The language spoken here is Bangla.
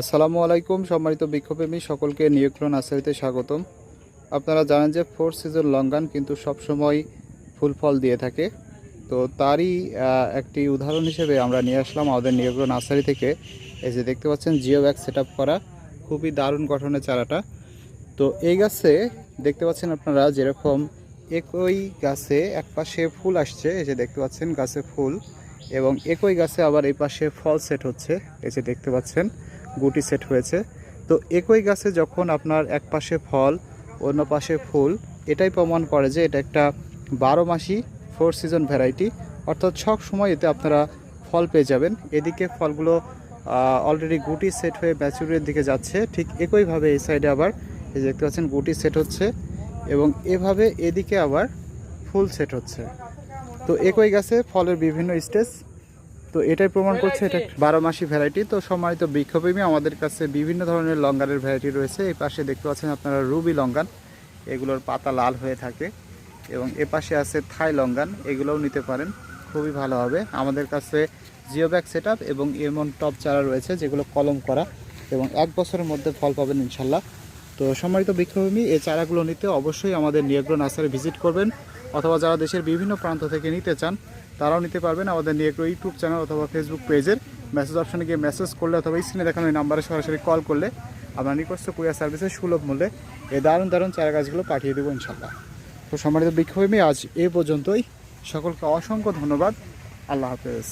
আসসালামু আলাইকুম, সম্মানিত বৃক্ষপ্রেমী সকলকে নিয়োগক্রণ আসারিতে স্বাগতম। আপনারা জানেন যে ফোর সিজন লঙ্গান কিন্তু সবসময় ফুল ফল দিয়ে থাকে। তো তারই একটি উদাহরণ হিসেবে আমরা নিয়ে আসলাম আমাদের নিয়োগক্রণ আসারি থেকে। এই যে দেখতে পাচ্ছেন, জিও ব্যাগ সেট করা। খুবই দারুণ গঠনের চারাটা। তো এই গাছে দেখতে পাচ্ছেন আপনারা যেরকম একই গাছে এক পাশে ফুল আসছে, এই যে দেখতে পাচ্ছেন গাছে ফুল এবং একই গাছে আবার এই পাশে ফল সেট হচ্ছে, এই যে দেখতে পাচ্ছেন। গুটি সেট হয়েছে। তো একই গাছে যখন আপনার এক পাশে ফল, অন্য পাশে ফুল, এটাই প্রমাণ করে যে এটা একটা বারো মাসি ফোর সিজন ভ্যারাইটি অর্থাৎ সব সময় এতে আপনারা ফল পেয়ে যাবেন। এদিকে ফলগুলো অলরেডি গুটি সেট হয়ে ম্যাচুরের দিকে যাচ্ছে। ঠিক একইভাবে এই সাইডে আবার এই দেখতে পাচ্ছেন, গুটি সেট হচ্ছে এবং এভাবে এদিকে আবার ফুল সেট হচ্ছে। তো একই গাছে ফলের বিভিন্ন স্টেজ তো এটাই প্রমাণ করছে এটা বারো মাসি ভ্যারাইটি তো সম্মানিত বৃক্ষপ্রেমী আমাদের কাছে বিভিন্ন ধরনের লঙ্গানের ভ্যারাইটি রয়েছে। এই পাশে দেখতে পাচ্ছেন আপনারা রুবি লঙ্গান। এগুলোর পাতা লাল হয়ে থাকে এবং এ পাশে আছে থাই লঙ্গান। এগুলোও নিতে পারেন খুবই ভালো হবে। আমাদের কাছে জিও ব্যাগ সেট এবং এমন টপ চারা রয়েছে যেগুলো কলম করা এবং এক বছরের মধ্যে ফল পাবেন ইনশাল্লাহ। তো সম্মানিত বৃক্ষভূমি, এই চারাগুলো নিতে অবশ্যই আমাদের নিয়োগ্র নার্সারি ভিজিট করবেন। অথবা যারা দেশের বিভিন্ন প্রান্ত থেকে নিতে চান, তারাও নিতে পারবেন আমাদের নিয়োগ্র ইউটিউব চ্যানেল অথবা ফেসবুক পেজের। মেসেজ অপশনে গিয়ে মেসেজ করলে অথবা স্ক্রিনে দেখানো এই নাম্বারে সরাসরি কল করলে আমরা নিকটস্থ কুরিয়ার সার্ভিসের সুলভ মূল্যে এই দারুণ দারুণ চারা গাছগুলো পাঠিয়ে দেবো ইনশাল্লাহ তো সম্মানিত বৃক্ষভূমি, আজ এ পর্যন্তই। সকলকে অসংখ্য ধন্যবাদ। আল্লাহ হাফেজ।